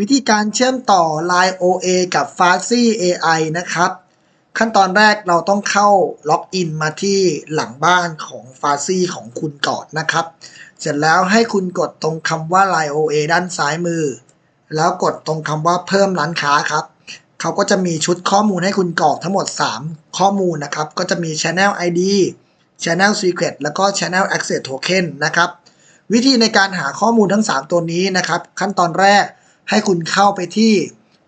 วิธีการเชื่อมต่อ Line OA กับ f a s y AI นะครับ ขั้นตอนแรกเราต้องเข้าล็อกอินมาที่หลังบ้านของ f a s y ของคุณก่อนนะครับ เสร็จแล้วให้คุณกดตรงคำว่า Line OA ด้านซ้ายมือ แล้วกดตรงคำว่าเพิ่มร้านค้าครับ เขาก็จะมีชุดข้อมูลให้คุณกรอกทั้งหมด 3 ข้อมูลนะครับ ก็จะมี Channel ID Channel Secret แล้วก็ Channel Access Token นะครับ วิธีในการหาข้อมูลทั้ง 3 ตัวนี้นะครับ ขั้นตอนแรก ให้คุณเข้าไปที่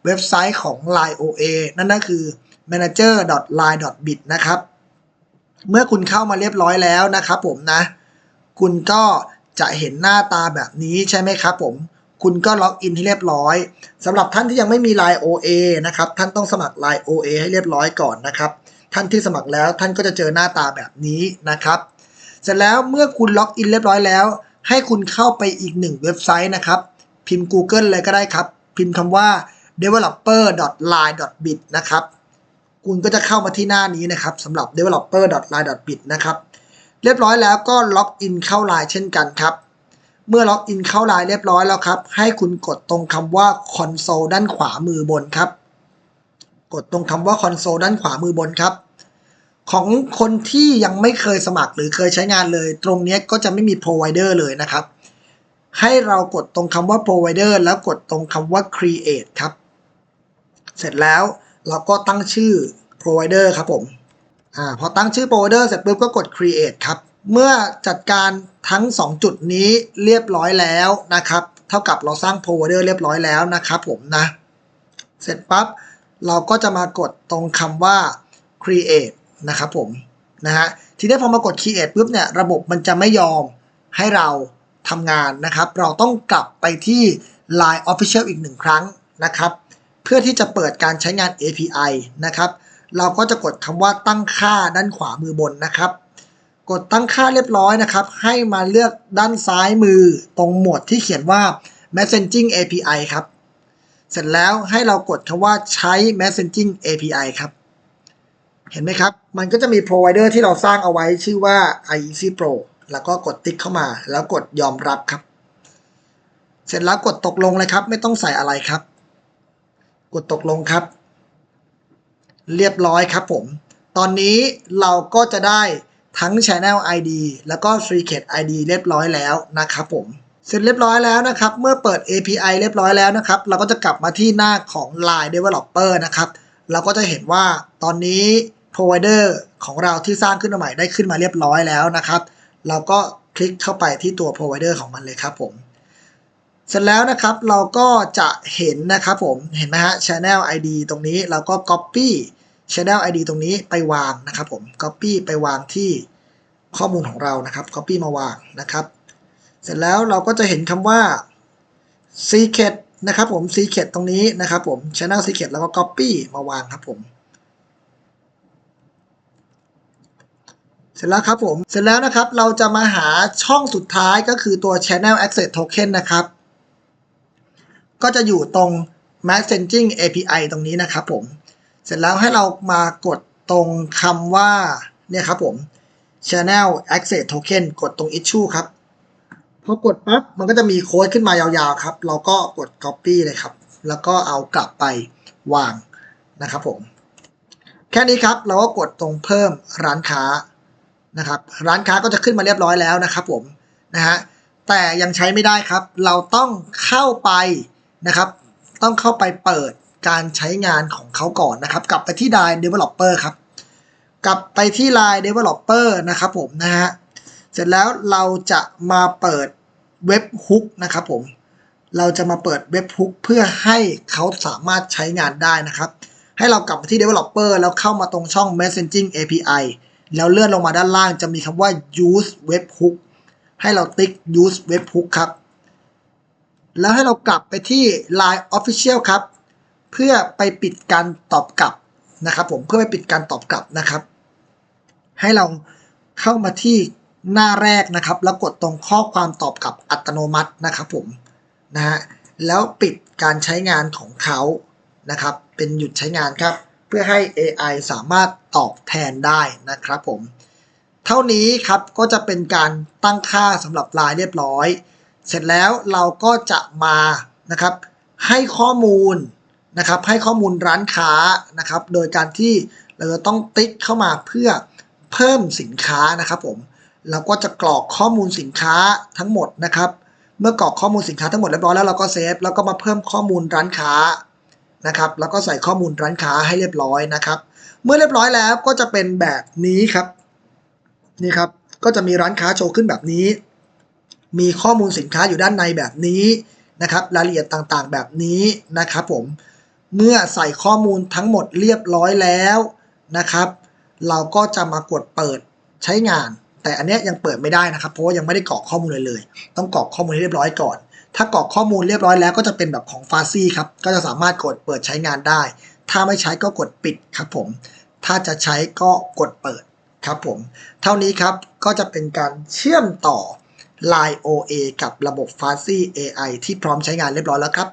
เว็บไซต์ของ Line OA นั่นก็คือ manager.line.bit นะครับ เมื่อคุณเข้ามาเรียบร้อยแล้วนะครับผมนะ คุณก็จะเห็นหน้าตาแบบนี้ใช่ไหมครับผม คุณก็ล็อกอินให้เรียบร้อยสำหรับท่านที่ยังไม่มี Line OA นะครับ ท่านต้องสมัคร Line OA ให้เรียบร้อยก่อนนะครับ ท่านที่สมัครแล้วท่านก็จะเจอหน้าตาแบบนี้นะครับ เสร็จแล้วเมื่อคุณล็อกอินเรียบร้อยแล้ว ให้คุณเข้าไปอีกหนึ่งเว็บไซต์นะครับ พิมพ์ Google เลยก็ได้ครับ พิมพ์คำว่า developer.line.bit นะครับ คุณก็จะเข้ามาที่หน้านี้นะครับสำหรับ developer.line.bit นะครับ เรียบร้อยแล้วก็ล็อกอินเข้า Line เช่นกันครับ เมื่อล็อกอินเข้า Line เรียบร้อยแล้วครับ ให้คุณกดตรงคำว่า console ด้านขวามือบนครับ กดตรงคำว่า console ด้านขวามือบนครับของคนที่ยังไม่เคยสมัครหรือเคยใช้งานเลย ตรงนี้ก็จะไม่มี provider เลยนะครับ ให้เรากดตรงคำว่า provider แล้วกดตรงคำว่า create ครับ เสร็จแล้วเราก็ตั้งชื่อ provider ครับผมอ่าพอตั้งชื่อ provider เสร็จปุ๊บก็กด create ครับ เมื่อจัดการทั้ง 2 จุดนี้เรียบร้อยแล้วนะครับ เท่ากับเราสร้าง provider เรียบร้อยแล้วนะครับผมนะ เสร็จปั๊บเราก็จะมากดตรงคำว่า create นะครับผมนะฮะทีนี้พอมากด create ปุ๊บเนี่ยระบบมันจะไม่ยอมให้เรา ทำงานนะครับ เราต้องกลับไปที่ Line Official อีกหนึ่งครั้งนะครับ เพื่อที่จะเปิดการใช้งาน API นะครับ เราก็จะกดคำว่าตั้งค่าด้านขวามือบนนะครับ กดตั้งค่าเรียบร้อยนะครับ ให้มาเลือกด้านซ้ายมือตรงหมวดที่เขียนว่า Messaging API ครับ เสร็จแล้วให้เรากดคำว่าใช้ Messaging API ครับ เห็นไหมครับ มันก็จะมี provider ที่เราสร้างเอาไว้ชื่อว่า IEC Pro แล้วก็กดติ๊กเข้ามา แล้วกดยอมรับครับ เสร็จแล้วกดตกลงเลยครับ ไม่ต้องใส่อะไรครับ กดตกลงครับ เรียบร้อยครับผม ตอนนี้เราก็จะได้ทั้ง Channel ID แล้วก็ Secret ID เรียบร้อยแล้วนะครับผม เสร็จเรียบร้อยแล้วนะครับ เมื่อเปิด API เรียบร้อยแล้วนะครับ เราก็จะกลับมาที่หน้าของ Line Developer นะครับ เราก็จะเห็นว่าตอนนี้ provider ของเราที่สร้างขึ้นมาใหม่ได้ขึ้นมาเรียบร้อยแล้วนะครับ เราก็คลิกเข้าไปที่ตัว provider ของมันเลยครับผม เสร็จแล้วนะครับเราก็จะเห็นนะครับผมเห็นไหมฮะ channel ID ตรงนี้เราก็ copy channel ID ตรงนี้ไปวางนะครับผม copy ไปวางที่ข้อมูลของเรานะครับ copy มาวางนะครับ เสร็จแล้วเราก็จะเห็นคำว่า secret นะครับผม secret ตรงนี้นะครับผม channel secret แล้วก็ copy มาวางครับผม เสร็จแล้วครับผม เสร็จแล้วนะครับเราจะมาหาช่องสุดท้ายก็คือตัว channel access token นะครับ ก็จะอยู่ตรง messaging API ตรงนี้นะครับผม เสร็จแล้วให้เรามากดตรงคำว่าเนี่ยครับผม channel access token กดตรง issue ครับ พอกดปั๊บมันก็จะมีโค้ดขึ้นมายาวๆครับ เราก็กด copy เลยครับ แล้วก็เอากลับไปวางนะครับผม แค่นี้ครับเราก็กดตรงเพิ่มร้านค้า นะครับร้านค้าก็จะขึ้นมาเรียบร้อยแล้วนะครับผมนะฮะแต่ยังใช้ไม่ได้ครับ เราต้องเข้าไปนะครับ ต้องเข้าไปเปิดการใช้งานของเขาก่อนนะครับ กลับไปที่ Line Developer ครับ กลับไปที่ Line Developer นะครับผมนะฮะเสร็จแล้วเราจะมาเปิดเว็บฮุกนะครับผมเราจะมาเปิดเว็บฮุกเพื่อให้เขาสามารถใช้งานได้นะครับ ให้เรากลับมาที่ Developer แล้วเข้ามาตรงช่อง Messaging API แล้วเลื่อนลงมาด้านล่างจะมีคำว่า use webhook ให้เราติ๊ก use webhook ครับ แล้วให้เรากลับไปที่ Line Official ครับ เพื่อไปปิดการตอบกลับนะครับผมเพื่อไปปิดการตอบกลับนะครับ ให้เราเข้ามาที่หน้าแรกนะครับ แล้วกดตรงข้อความตอบกลับอัตโนมัตินะครับผมนะฮะแล้วปิดการใช้งานของเขานะครับ เป็นหยุดใช้งานครับ เพื่อให้ AI สามารถตอบแทนได้นะครับผม เท่านี้ครับก็จะเป็นการตั้งค่าสำหรับลายเรียบร้อย เสร็จแล้วเราก็จะมานะครับให้ข้อมูลนะครับให้ข้อมูลร้านค้านะครับ โดยการที่เราจะต้องติ๊กเข้ามาเพื่อเพิ่มสินค้านะครับผมเราก็จะกรอกข้อมูลสินค้าทั้งหมดนะครับ เมื่อกรอกข้อมูลสินค้าทั้งหมดเรียบร้อยแล้วเราก็เซฟแล้วก็มาเพิ่มข้อมูลร้านค้า นะครับแล้วก็ใส่ข้อมูลร้านค้าให้เรียบร้อยนะครับ เมื่อเรียบร้อยแล้วก็จะเป็นแบบนี้ครับนี่ครับก็จะมีร้านค้าโชว์ขึ้นแบบนี้ มีข้อมูลสินค้าอยู่ด้านในแบบนี้นะครับรายละเอียดต่างๆ แบบนี้นะครับผมเมื่อใส่ข้อมูลทั้งหมดเรียบร้อยแล้วนะครับ เราก็จะมากดเปิดใช้งาน แต่อันเนี้ยยังเปิดไม่ได้นะครับ เพราะว่ายังไม่ได้กรอกข้อมูลเลยเลย ต้องกรอกข้อมูลให้เรียบร้อยก่อน ถ้ากรอกข้อมูลเรียบร้อยแล้วก็จะเป็นแบบของฟาซี่ครับก็จะสามารถกดเปิดใช้งานได้ ถ้าไม่ใช้ก็กดปิดครับผม ถ้าจะใช้ก็กดเปิดครับผม เท่านี้ครับก็จะเป็นการเชื่อมต่อ Line OA กับระบบ f a s y AI ที่พร้อมใช้งานเรียบร้อยแล้วครับ